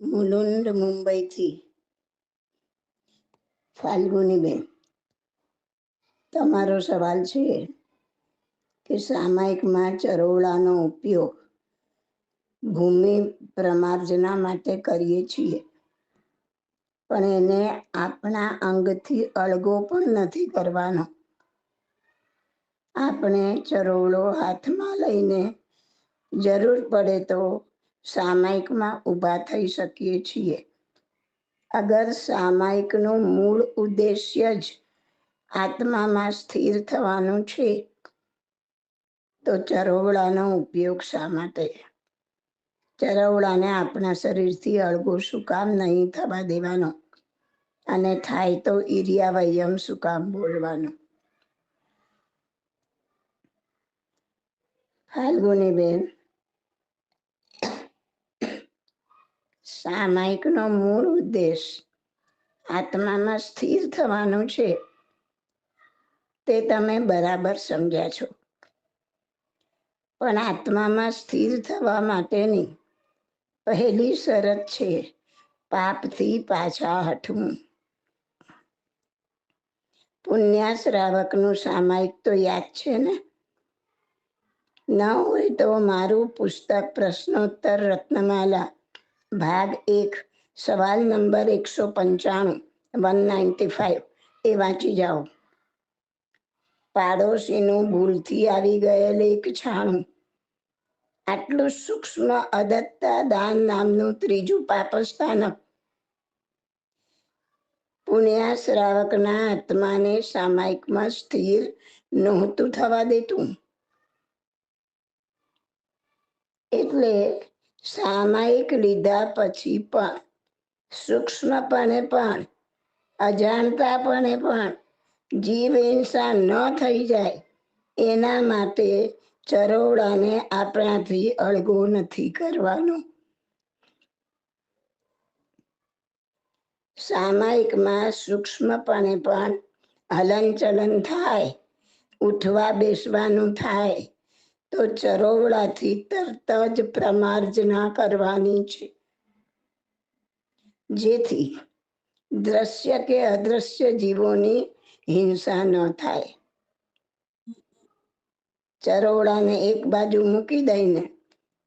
મુલુંડ મુંબઈથી. ફાલ્ગુનીબેન તમારો સવાલ છે કે સામાયિકમાં ચરોવડાનો ઉપયોગ ભૂમિ પ્રમાર્જના માટે કરીએ છીએ, પણ એને આપણા અંગથી અળગો પણ નથી કરવાનો. આપણે ચરોવડો હાથમાં લઈને જરૂર પડે તો સામાયિકમાં ઊભા થઈ શકીએ છીએ. અગર સામાયિકનો મૂળ ઉદ્દેશ્ય જ આત્મામાં સ્થિર થવાનું છે, તો ચરોવડાનો ઉપયોગ શા માટે? ચરવડાને આપણા શરીરથી અળગો શું કામ નહીં થવા દેવાનો? અને થાય તો ઈરિયા વયમ શું કામ બોલવાનું? ફાલ્ગુની બેન. સામાયિકનો મૂળ ઉદ્દેશ આત્મામાં સ્થિર થવાનું છે. તે તમે બરાબર સમજ્યા છો. પણ આત્મામાં સ્થિર થવા માટેની પહેલી શરત છે પાપથી પાછા હટવું. પુણ્યા શ્રાવકનું સામાયિક તો યાદ છે ને? ન હોય તો મારું પુસ્તક પ્રશ્નોત્તર રત્નમાલા ભાગ એક, સવાલ નંબર એકસો પંચાણું, વન નાઇન્ટી ફાઇવ, એ વાંચી જાઓ. પાડોશીનું ભૂલથી આવી ગયેલ એક છાણું. આટલું સૂક્ષ્મ અદત્તા દાન નામનું ત્રીજું પાપસ્થાનક. પુણ્યા શ્રાવકના આત્માને સામાયિકમાં સ્થિર નહોતું થવા દેતું. એટલે સામાયિક લીધા પછી પણ સૂક્ષ્મપણે પણ અજાણતાપણે પણ જીવ હિંસા ન થઈ જાય, એના માટે ચરોવડાને આપણાથી અળગો નથી કરવાનો. સામાયિકમાં સૂક્ષ્મપણે પણ હલનચલન થાય, ઉઠવા બેસવાનું થાય તો ચરોવડાથી તરત જ પ્રમાર્જના કરવાની છે. જેથી દ્રશ્ય કે અદ્રશ્ય જીવોની હિંસા ન થાય. ચરોવડાને એક બાજુ મૂકી દઈને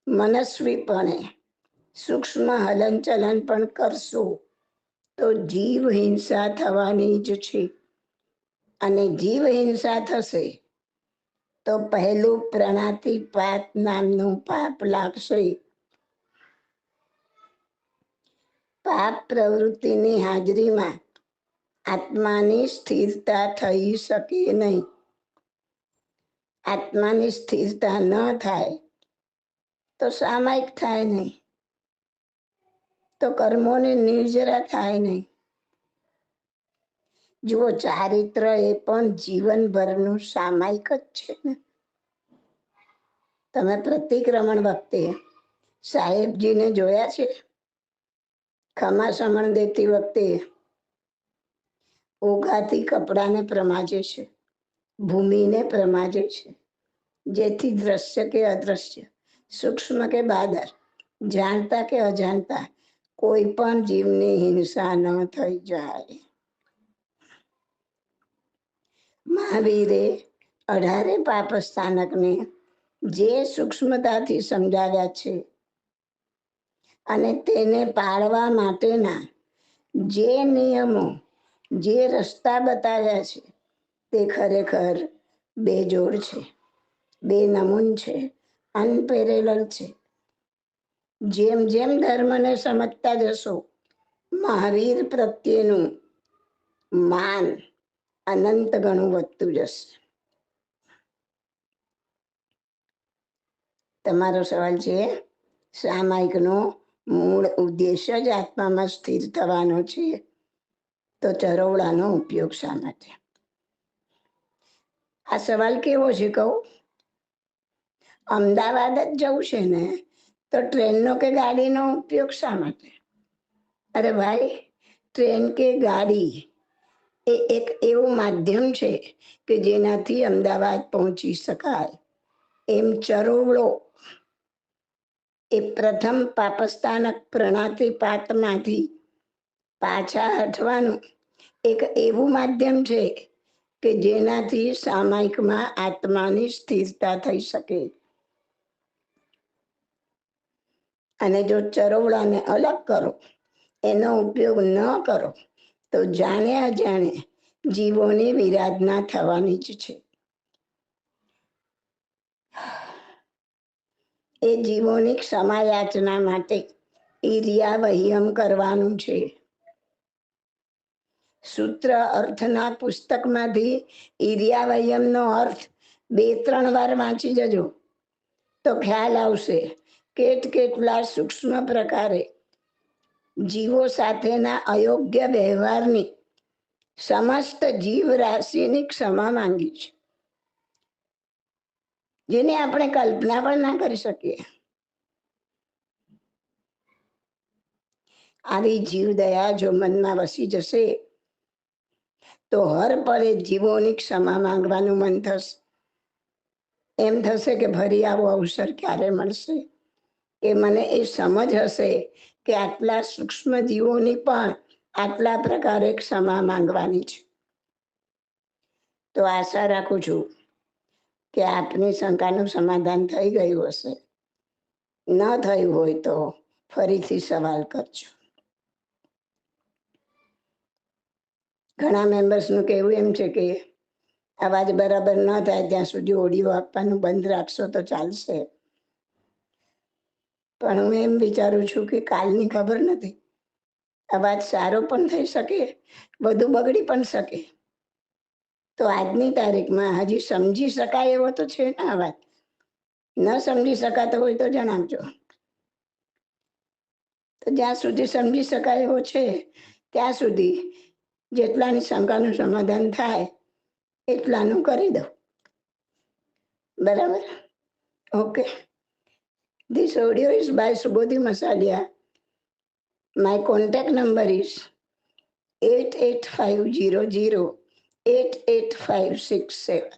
મનસ્વીપણે સૂક્ષ્મ હલનચલન પણ કરશો તો જીવ હિંસા થવાની જ છે. અને જીવ હિંસા થશે તો પહેલું પ્રણાતિપાત નામનું પાપ લાગશે. પાપ પ્રવૃત્તિની હાજરીમાં આત્માની સ્થિરતા થઈ શકે નહીં. આત્માની સ્થિરતા ન થાય તો સામાયિક થાય નહીં. તો કર્મોની નિર્જરા થાય નહીં. જુઓ, ચારિત્ર એ પણ જીવનભરનું સામાયિક જ છે ને. તમે પ્રતિક્રમણ વખતે સાહેબજીને જોયા છે? ખમા સમણ દેતી વખતે ઓગાથી કપડાને પ્રમાજે છે, ભૂમિને પ્રમાજે છે, જેથી દ્રશ્ય કે અદ્રશ્ય, સૂક્ષ્મ કે બાદર, જાણતા કે અજાણતા કોઈ પણ જીવની હિંસા ન થઈ જાય. મહાવીરે અઢારે પાપ સ્થાનકને જે સૂક્ષ્મતાથી સમજાવ્યા છે અને તેને પાળવા માટેના જે નિયમો, જે રસ્તા બતાવ્યા છે તે ખરેખર બેજોડ છે બે નમૂન છે, અનપેરેલલ છે. જેમ જેમ ધર્મને સમજતા જશો, મહાવીર પ્રત્યેનું માન અનંત ગણું વધતું જશે. તમારો સવાલ છે સામાયિકનો મૂળ ઉદ્દેશ્ય જ આત્મામાં સ્થિર થવાનો છે? તો ચરોવડાનો ઉપયોગ શા માટે? આ સવાલ કેવો છે કહું? અમદાવાદ જ જવું છે ને, તો ટ્રેનનો કે ગાડીનો ઉપયોગ શા માટે? અરે ભાઈ, ટ્રેન કે ગાડી? એ એક એવું માધ્યમ છે કે જેનાથી અમદાવાદ પહોંચી શકાય. એમ ચરોવડો એ પ્રથમ પાપસ્થાનક પ્રણાતિપાતમાંથી પાછા હટવાનું એક એવું માધ્યમ છે કે જેનાથી સામાયિકમાં આત્માની સ્થિરતા થઈ શકે. અને જો ચરોવડાને અલગ કરો, એનો ઉપયોગ ન કરો તો જાણે અજાણે જીવોની વિરાધના થવાની જ છે. એ જીવોની ક્ષમાયાચના માટે ઈર્યા વહ્યમ કરવાનું છે. સૂત્ર અર્થના પુસ્તકમાંથી ઈર્યા વહ્યમનો અર્થ બે ત્રણ વાર વાંચી જજો. તો ખ્યાલ આવશે. કેટ કેટલા સૂક્ષ્મ પ્રકારે જીવો સાથેના અયોગ્ય વ્યવહારની સમસ્ત જીવ રાશિની ક્ષમા માંગી છે. જેની આપણે કલ્પના પણ ના કરી શકીએ. આવી જીવ દયા જો મનમાં વસી જશે, તો હર પળે જીવોની ક્ષમા માંગવાનું મન થશે. એમ થશે કે ફરી આવો અવસર ક્યારે મળશે? કે મને એ સમજ હશે કે આટલા સૂક્ષ્મ જીવોની પણ આટલા પ્રકારે ક્ષમા માંગવાની છે. તો આશા રાખું છું કે આપની શંકાનું સમાધાન થઈ ગયું હશે. ન થયું હોય તો ફરીથી સવાલ કરજો. ઘણા મેમ્બર્સનું કહેવું એમ છે કે અવાજ બરાબર ન થાય, ત્યાં સુધી ઓડિયો આપવાનું બંધ રાખશો તો ચાલશે. પણ હું એમ વિચારું છું કે કાલની ખબર નથી. અવાજ સારો પણ થઈ શકે બધું બગડી પણ શકે. તો આજની તારીખમાં હજી સમજી શકાય એવો તો છે ને અવાજ ન સમજી શકાતો હોય તો જણાવજો. તો જ્યાં સુધી સમજી શકાય એવો છે, ત્યાં સુધી જેટલાની શંકાનું સમાધાન થાય, એટલાનું કરી દઉં. બરાબર? Okay. This audio is by Subodhi Masalia. My contact number is 88500 88567.